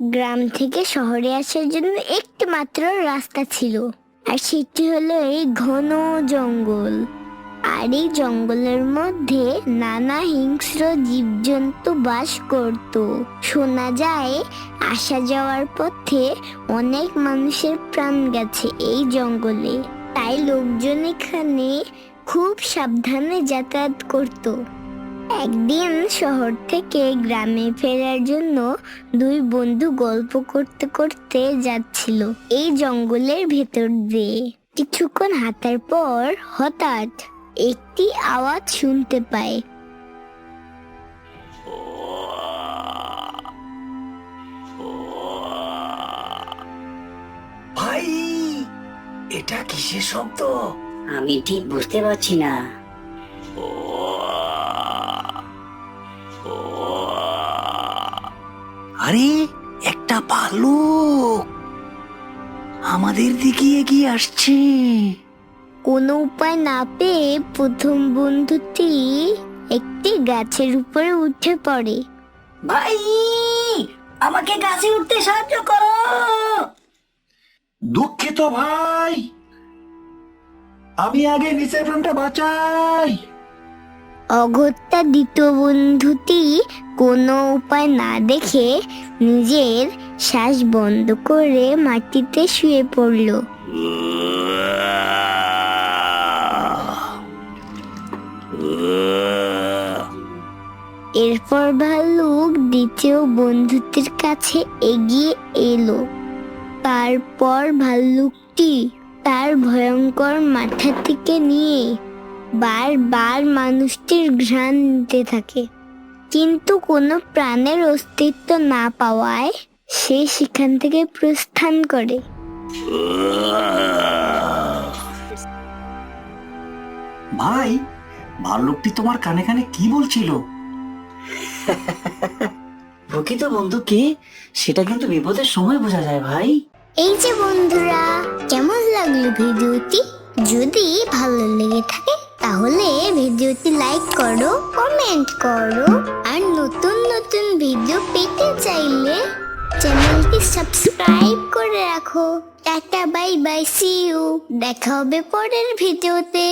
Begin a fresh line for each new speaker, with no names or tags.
গ্রাম থেকে শহরে আসার জন্য একটি মাত্র রাস্তা ছিল, আর সেটি হলো এই ঘন জঙ্গল। আর এই জঙ্গলের মধ্যে নানা হিংস্র জীবজন্তু বাস করত। শোনা যায়, আসা যাওয়ার পথে অনেক মানুষের প্রাণ গেছে এই জঙ্গলে। তাই লোকজন এখানে খুব সাবধানে যাতায়াত করতো। একদিন শহর থেকে গ্রামে ফেরার জন্য দুই বন্ধু গল্প করতে করতে যাচ্ছিল এই জঙ্গলের ভেতর দিয়ে। কিছুক্ষণ হাঁটার পর হঠাৎ একটি আওয়াজ শুনতে পায়।
ভাই এটা কিসের শব্দ?
আমি ঠিক বুঝতে পারছি না।
আরে একটা ভালুক আমাদের দিকে এগিয়ে আসছে।
কোনো উপায় না পেয়ে প্রথম বন্ধুটি একটি গাছের উপরে উঠে পড়ে।
ভাই আমাকে গাছে উঠতে সাহায্য করো।
দুঃখিত ভাই আমি আগে নিচের প্রাণটা বাঁচাই।
অগত্যা দ্বিতীয় বন্ধুটি কোনো উপায় না দেখে নিজের শ্বাস বন্ধ করে মাটিতে শুয়ে পড়ল। এরপর ভালুক দ্বিতীয় বন্ধুটির কাছে এগিয়ে এলো। তারপর ভাল্লুকটি তার ভয়ঙ্কর মাথা থেকে নিয়ে বারবার মানুষটির ঘ্রাণ নিতে থাকে। কিন্তু কোনো প্রাণের অস্তিত্ব না পাওয়ায় সে সেখান থেকে প্রস্থান করে।
ভাই ভাল্লুকটি তোমার কানে কানে কি বলছিল?
প্রকৃত বন্ধু কে? সেটা কিন্তু বিপদের সময় বোঝা যায় ভাই।
এই যে বন্ধুরা কেমন লাগল ভিডিওটি? যদি ভালো লেগে থাকে তাহলে ভিডিওটি লাইক করো, কমেন্ট করো, আর নতুন নতুন ভিডিও পেতে চাইলে চ্যানেলটি সাবস্ক্রাইব করে রাখো। Tata, bye bye see you দেখা হবে পরের ভিডিওতে।